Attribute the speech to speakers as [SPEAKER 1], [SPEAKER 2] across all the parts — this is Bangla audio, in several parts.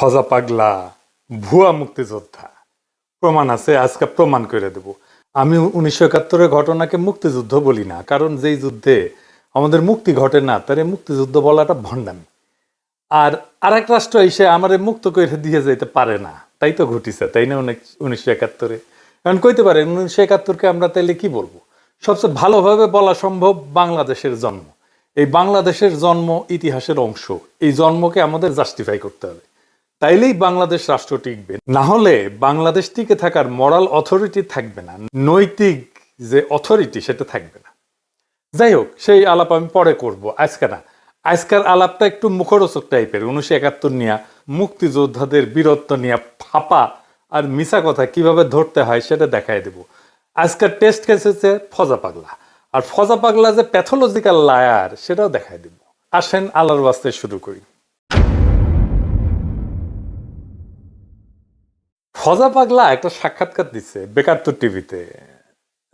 [SPEAKER 1] ফজা পাগলা, ভুয়া মুক্তিযোদ্ধা। প্রমাণ আছে, আজকে প্রমাণ করে দেব। আমি উনিশশো একাত্তরের ঘটনাকে মুক্তিযুদ্ধ বলি না, কারণ যেই যুদ্ধে আমাদের মুক্তি ঘটে না, তারে মুক্তিযুদ্ধ বলাটা ভণ্ডামি। আর আরেক রাষ্ট্র এসে আমারে মুক্ত করে দিয়ে যেতে পারে না, তাই তো ঘটিছে, তাই না অনেক উনিশশো একাত্তরে? কারণ কইতে পারে উনিশশো একাত্তরকে আমরা তাইলে কি বলব? সবচেয়ে ভালোভাবে বলা সম্ভব বাংলাদেশের জন্ম। এই বাংলাদেশের জন্ম ইতিহাসের অংশ, এই জন্মকে আমাদের জাস্টিফাই করতে হবে। তাইলেই বাংলাদেশ রাষ্ট্র টিকবে। না হলে বাংলাদেশ টিকে থাকার মরাল অথরিটি থাকবে না, নৈতিক যে অথরিটি সেটা থাকবে না। যাই হোক, সেই আলাপ আমি পরে করব। আজকে না, আজকের আলাপটা একটু মুখরোচক টাইপের, উনিশশো একাত্তর নিয়ে মুক্তিযোদ্ধাদের বীরত্ব নিয়ে ফাপা আর মিশা কথা কীভাবে ধরতে হয় সেটা দেখাই দেব। আজকের টেস্ট কেস হচ্ছে ফজা পাগলা। আর ফজা পাগলা যে প্যাথোলজিক্যাল লায়ার সেটাও দেখাই দেব। আসেন আল্লাহর বাস্তে শুরু করি। ফজা পাগলা একটা সাক্ষাৎকার দিচ্ছে বেকাত্তর টিভিতে।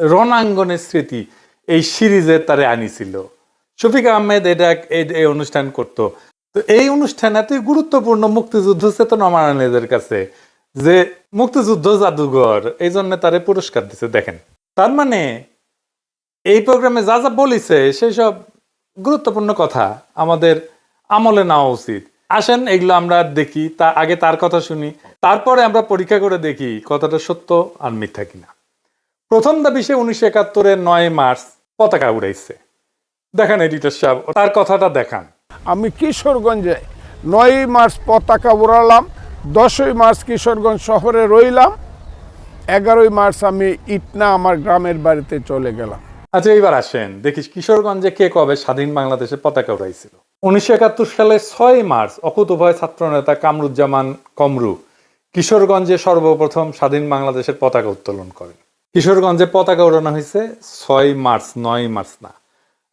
[SPEAKER 1] রণাঙ্গনের স্মৃতি এই সিরিজে তারে আনিছিল। শফিক আহমেদ এটা এই- অনুষ্ঠান করত। তো এই অনুষ্ঠান এতই গুরুত্বপূর্ণ মুক্তিযুদ্ধ চেতনা মারানীদের কাছে যে মুক্তিযুদ্ধ জাদুঘর, এই জন্য তারে পুরস্কার দিছে, দেখেন। তার মানে এই প্রোগ্রামে যা যা বলিছে, সেই সব গুরুত্বপূর্ণ কথা আমাদের আমলে নেওয়া উচিত। আসেন এগুলো আমরা দেখি তা আগে তার কথা শুনি। তারপরে আমরা পরীক্ষা করে দেখি কথাটা সত্য আর মিথ্যা কিনা। প্রথম দাবি সে উনিশশো একাত্তরের নয় মার্চ পতাকা উড়াইছে। দেখান এডিটর সাহেব তার কথাটা দেখান।
[SPEAKER 2] আমি কিশোরগঞ্জে নয়ই মার্চ পতাকা উড়ালাম দশই মার্চ কিশোরগঞ্জ শহরে রইলাম এগারোই মার্চ আমি ইটনা আমার গ্রামের বাড়িতে চলে গেলাম।
[SPEAKER 1] আচ্ছা এইবার আসেন দেখিস কিশোরগঞ্জে কে কবে স্বাধীন বাংলাদেশে পতাকা উড়াইছিল? উনিশশো একাত্তর সালে ছয় মার্চ অকুতভয় ছাত্রনেতা কামরুজ্জামান কমরু কিশোরগঞ্জে সর্বপ্রথম স্বাধীন বাংলাদেশের পতাকা উত্তোলন করেন। কিশোরগঞ্জে পতাকা উড়ানো হয়েছে ছয় মার্চ, নয় মার্চ না।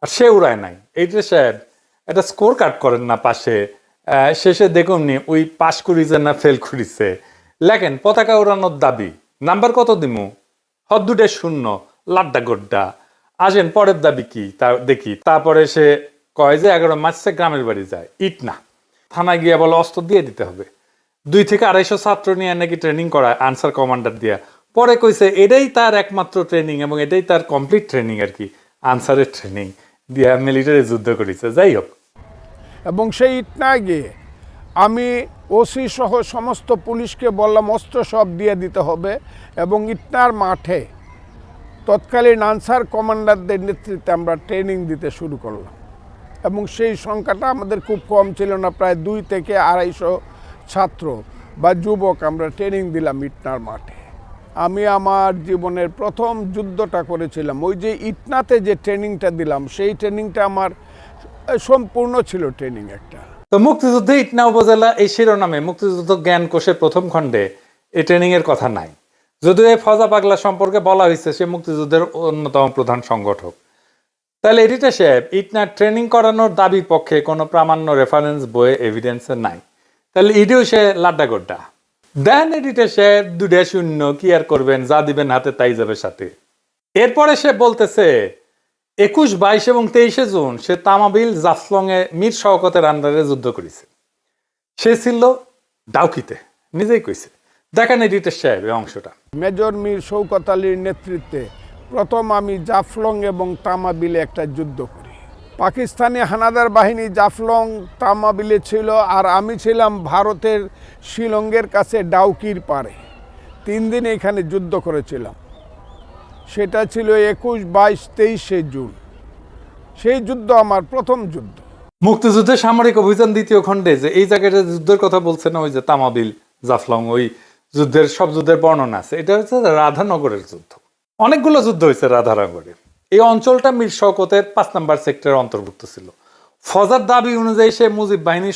[SPEAKER 1] আর সে উড়ায় নাই। এইটা সাহেব একটা স্কোর কার্ড করেন না পাশে। শেষে দেখুন নি, ওই পাশ করিছে না ফেল করিছে। লেখেন, পতাকা উড়ানোর দাবি। নাম্বার কত দিমু? হদ দুটে শূন্য, লাড্ডা গোড্ডা। আসেন, পরের দাবি কি? তা দেখি। তারপরে সে কয় যে এগারো মার্চে গ্রামের বাড়ি যায়। ইট না। থানায় গিয়ে বলে অস্ত্র দিয়ে দিতে হবে। দুই থেকে আড়াইশো ছাত্র নিয়ে নাকি ট্রেনিং করায় আনসার কমান্ডার দিয়া। পরে কইছে, এটাই তার একমাত্র ট্রেনিং এবং এটাই তার কমপ্লিট ট্রেনিং আর কি। আনসারের ট্রেনিং দিয়া মিলিটারি যুদ্ধ করেছে। যাই হোক।
[SPEAKER 2] এবং সেই ইটনায় গিয়ে আমি ওসি সহ সমস্ত পুলিশকে বললাম, অস্ত্র সব দিয়ে দিতে হবে এবং ইটনার মাঠে তৎকালীন আনসার কমান্ডারদের নেতৃত্বে আমরা ট্রেনিং দিতে শুরু করলাম। এবং সেই সংখ্যাটা আমাদের খুব কম ছিল না, প্রায় দুই থেকে আড়াইশো ছাত্র বা যুবক আমরা ট্রেনিং দিলাম ইটনার মাঠে। আমি আমার জীবনের প্রথম যুদ্ধটা করেছিলাম। ওই যে ইটনাতে যে ট্রেনিংটা দিলাম, সেই ট্রেনিংটা আমার সম্পূর্ণ ছিল ট্রেনিং একটা।
[SPEAKER 1] তো মুক্তিযুদ্ধে ইটনা উপজেলা এই শিরোনামে মুক্তিযুদ্ধ জ্ঞান কোষের প্রথম খণ্ডে এই ট্রেনিং এর কথা নাই। যদিও এই ফজা পাগলা সম্পর্কে বলা হয়েছে, সে মুক্তিযুদ্ধের অন্যতম প্রধান সংগঠক। তাহলে এডিটর সাহেব ইটনা ট্রেনিং করানোর দাবির পক্ষে কোনো প্রামাণ্য রেফারেন্স বইয়ে এভিডেন্সে নাই। তাহলে ইডিও সে লাড্ডা গোড্ডা। দেন এডিটর সাহেব দুটা শূন্য কি আর করবেন, যা দিবেন হাতে তাই যাবে সাথে। এরপরে সে বলতেছে, একুশ, বাইশ এবং তেইশে জুন সে তামাবিল জাফলং এ মীর শওকতের আন্ডারে যুদ্ধ করেছে। সে ছিল ডাউকিতে, নিজেই কইছে। দেখেন এডিটর সাহেব অংশটা।
[SPEAKER 2] মেজর মীর শৌকত আলীর নেতৃত্বে প্রথম আমি জাফলং এবং তামাবিলে একটা যুদ্ধ করি। পাকিস্তানি হানাদার বাহিনী জাফলং, তামাবিলে ছিল আর আমি ছিলাম ভারতের শিলংয়ের কাছে ডাউকির পারে তিন দিন এখানে যুদ্ধ করেছিলাম। সেটা ছিল একুশ, বাইশ, তেইশে জুন। সেই যুদ্ধ আমার প্রথম যুদ্ধ।
[SPEAKER 1] মুক্তিযুদ্ধের সামরিক অভিযান দ্বিতীয় খণ্ডে যে এই জায়গাটা যুদ্ধের কথা বলছে না, ওই যে তামাবিল, জাফলং, ওই যুদ্ধের সব যুদ্ধের বর্ণনা আছে। এটা হচ্ছে রাধানগরের যুদ্ধ। অনেকগুলো যুদ্ধ হয়েছে রাধারাঙ্গড়ে এই অঞ্চলটা মির শওকতের পাঁচ নাম্বার সেক্টরের অন্তর্ভুক্ত ছিল। ফজার দাবি অনুযায়ী সে মুজিব বাহিনীর